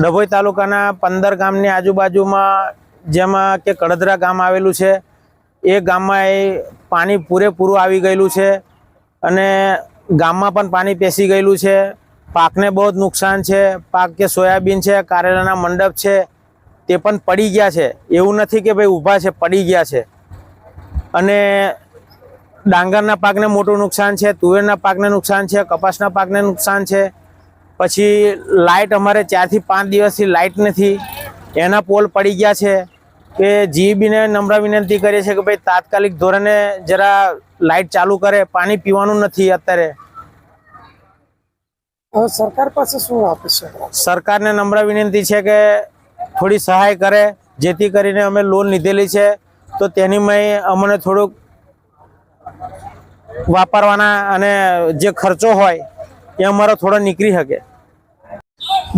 ડભોઈ તાલુકાના પંદર ગામની આજુબાજુમાં જેમાં કે કડદરા ગામ આવેલું છે, એ ગામમાં એ પાણી પૂરેપૂરું આવી ગયેલું છે અને ગામમાં પણ પાણી પેસી ગયેલું છે. પાકને બહુ જ નુકસાન છે. પાક કે સોયાબીન છે, કારેલાના મંડપ છે, તે પણ પડી ગયા છે. એવું નથી કે ભાઈ ઊભા છે, પડી ગયા છે. અને ડાંગરના પાકને મોટું નુકસાન છે, તુવેરના પાકને નુકસાન છે, કપાસના પાકને નુકસાન છે. પછી લાઇટ અમારે ચારથી પાંચ દિવસથી લાઇટ નથી. એના પોલ પડી ગયા છે કે જીબીને નમ્ર વિનંતી કરીએ છીએ કે ભાઈ તાત્કાલિક ધોરણે જરા લાઇટ ચાલુ કરે પાણી પીવાનું નથી અત્યારે. સરકાર પાસે શું આપશે? સરકારને નમ્ર વિનંતી છે કે થોડી સહાય કરે જેથી કરીને અમે લોન લીધેલી છે. તો તેની અમને થોડુંક વાપરવાના અને જે ખર્ચો હોય એ અમારા થોડા નીકળી શકે.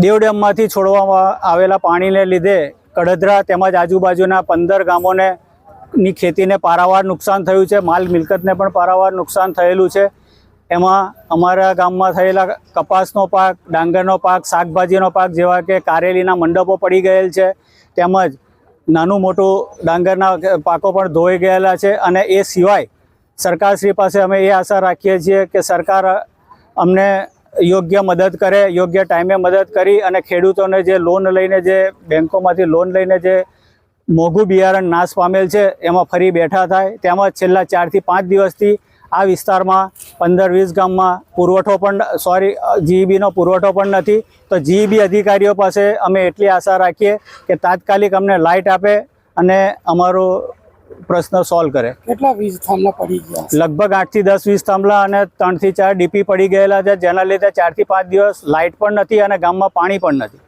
દેવ ડેમમાંથી છોડવામાં આવેલા પાણીને લીધે કડધરા તેમજ આજુબાજુના પંદર ગામોને ની ખેતીને પારાવાર નુકસાન થયું છે. માલ મિલકતને પણ પારાવાર નુકસાન થયેલું છે. એમાં અમારા ગામમાં થયેલા કપાસનો પાક, ડાંગરનો પાક, શાકભાજીનો પાક જેવા કે કારેલીના મંડપો પડી ગયેલ છે. તેમજ નાનું મોટું ડાંગરના પાકો પણ ધોઈ ગયેલા છે અને એ સિવાય સરકારશ્રી પાસે અમે એ આશા રાખીએ છીએ કે સરકાર અમને યોગ્ય મદદ કરે, યોગ્ય ટાઈમે મદદ કરી અને ખેડૂતોને જે લોન લઈને જે બેંકોમાંથી લોન લઈને જે મોંઘું બિયારણ નાશ પામેલ છે, એમાં ફરી બેઠા થાય. તેમજ છેલ્લા ચારથી પાંચ દિવસથી આ વિસ્તારમાં પંદર વીસ ગામમાં પુરવઠો પણ સોરી જીઈબીનો પુરવઠો પણ નથી. તો જીઈબી અધિકારીઓ પાસે અમે એટલી આશા રાખીએ કે તાત્કાલિક અમને લાઇટ આપે અને અમારો પ્રશ્ન સોલ્વ કરે. કેટલા વીજ થાંભલા પડી ગયા? લગભગ લગભગ આઠથી દસ વીસ થાંભલા અને ત્રણથી ચાર ડીપી પડી ગયેલા છે જેના લીધે ચારથી પાંચ દિવસ લાઇટ પણ નથી અને ગામમાં પાણી પણ નથી.